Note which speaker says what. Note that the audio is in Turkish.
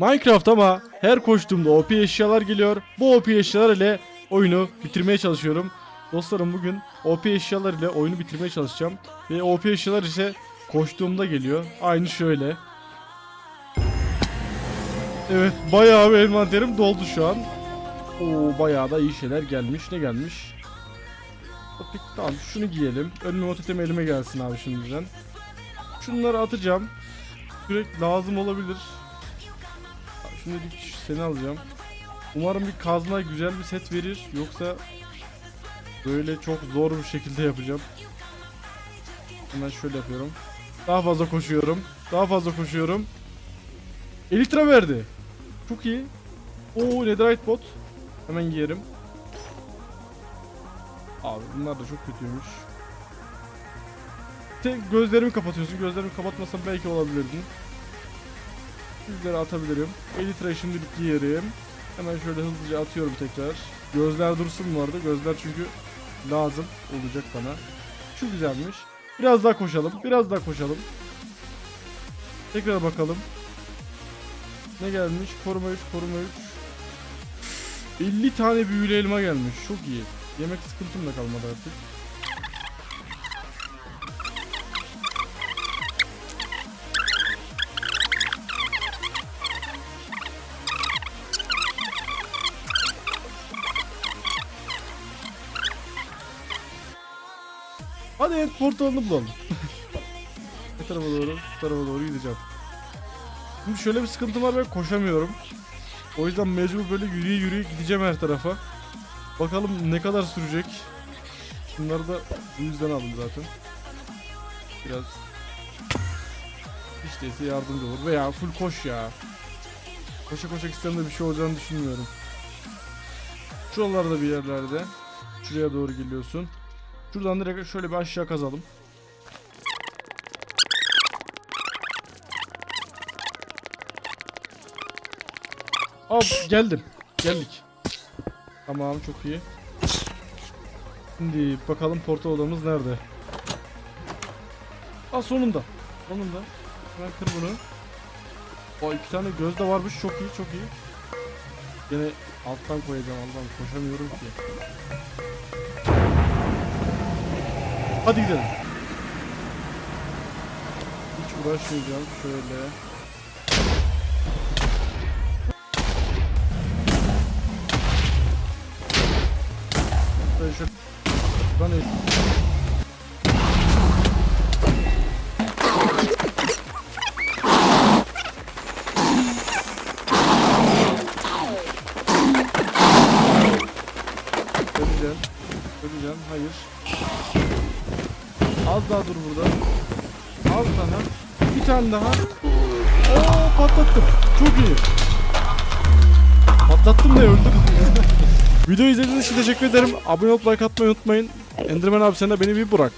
Speaker 1: Minecraft ama her koştuğumda OP eşyalar geliyor. Bu OP eşyalar ile oyunu bitirmeye çalışıyorum. Dostlarım bugün OP eşyalar ile oyunu bitirmeye çalışacağım. Ve OP eşyalar ise koştuğumda geliyor. Aynı şöyle. Evet bayağı bir envanterim doldu şu an. Oo bayağı da iyi şeyler gelmiş. Ne gelmiş? Tamam şunu giyelim. Önüme mototem elime gelsin abi şimdiden. Şunları atacağım. Sürekli lazım olabilir. Şimdilik seni alacağım. Umarım bir kazma güzel bir set verir. Yoksa böyle çok zor bir şekilde yapacağım. Hemen şöyle yapıyorum. Daha fazla koşuyorum. Daha fazla koşuyorum. Elitra verdi. Çok iyi. Oo netherite bot. Hemen giyerim. Abi bunlar da çok kötüymüş. Tek gözlerimi kapatıyorsun. Gözlerimi kapatmasam belki olabilirdin. Yüzleri atabilirim. Elytra'yı şimdilik giyerim. Hemen şöyle hızlıca atıyorum tekrar. Gözler dursun arada. Gözler çünkü lazım olacak bana. Şu güzelmiş. Biraz daha koşalım. Biraz daha koşalım. Tekrar bakalım. Ne gelmiş? Koruma 3, koruma 3. 50 tane büyülü elma gelmiş. Çok iyi. Yemek sıkıntım da kalmadı artık. Hadi end portalını bulalım. Bu tarafa doğru, bu tarafa doğru gideceğim. Şimdi şöyle bir sıkıntı var ben koşamıyorum. O yüzden mecbur böyle yürüye yürüye gideceğim her tarafa. Bakalım ne kadar sürecek. Bunları da bu yüzden aldım zaten. Biraz hiç değilse yardımcı olur. Veya full koş ya. Koşa koşa gitsem de bir şey olacağını düşünmüyorum. Şuralarda bir yerlerde. Şuraya doğru geliyorsun. Şuradan direkt şöyle bir aşağı kazalım. Hop geldim. Geldik. Tamam çok iyi. Şimdi bakalım portal odamız nerede? Aa sonunda. Sonunda. Hemen kır bunu. O iki tane göz de varmış çok iyi çok iyi. Yine alttan koyacağım Allah'ım koşamıyorum ki. Hadi gidelim. Hiç uğraşmayacağım şöyle. Şöyle şu el- Öleceğim. Öleceğim. Hayır. Az daha dur burada. Az daha. Bir tane daha. Oo patlattım. Çok iyi. Patlattım da öldürdüm. Video izlediğiniz için teşekkür ederim. Abone olup like atmayı unutmayın. Enderman abi sen de beni bir bırak.